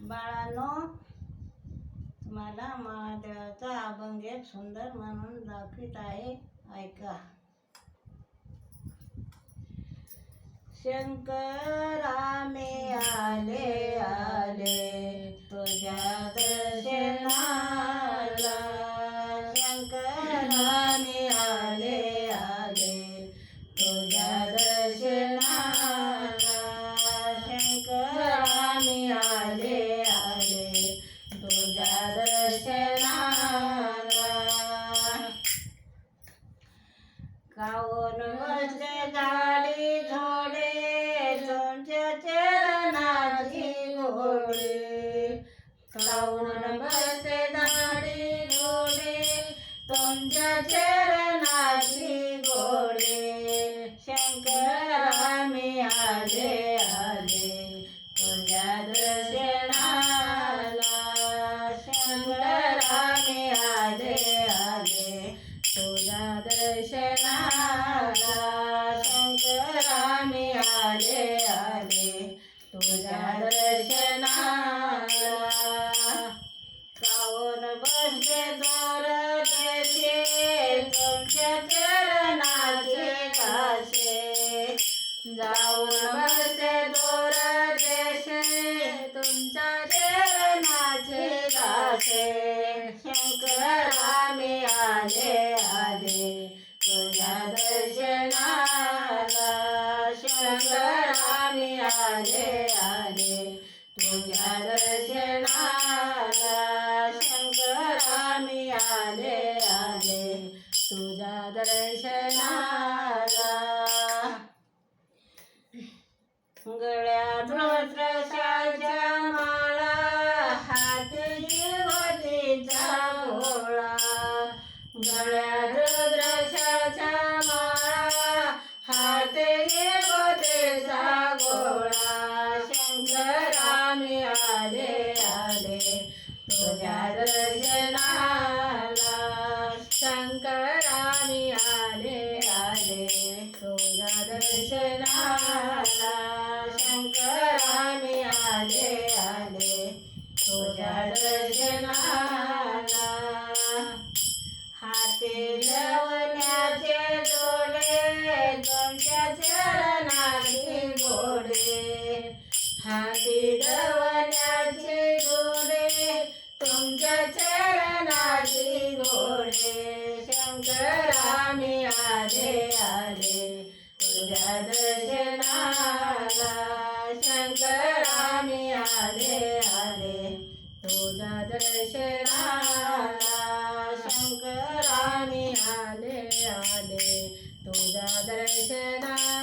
बाळानो तुम्हाला महादेवाचा अभंग एक सुंदर म्हणून दाखवित आहे. ऐका. शंकरा मे आले आले. काऊन बसले गाडी घोडे तुमच्या चरणाची घोडे शंकरा मी आले आले तुझ्या दर्शनाला. शंकरा मी आले आले तुझ्या दर्शनाला. शंकरा मी आले आले तुझ्या दर्शनाला. तुमच्या चरणाचे घासे शंकरा मी आले आले. तुझ्या दर्शनाला शंकरा मी आले आले. तुझ्या दर्शनाला शंकरा मी आले आले. तुझ्या दर्शनाला गळ्यात मी आले आले. तुझ्या दर्शनाला शंकरा मी आले आले. तुझ्या दर्शनाला स्वामी आले आले. तुझ्या दर्शनाला शंकरा मी आले आले. तुझ्या दर्शनाला शंकरा मी आले आले. तुझ्या दर्शना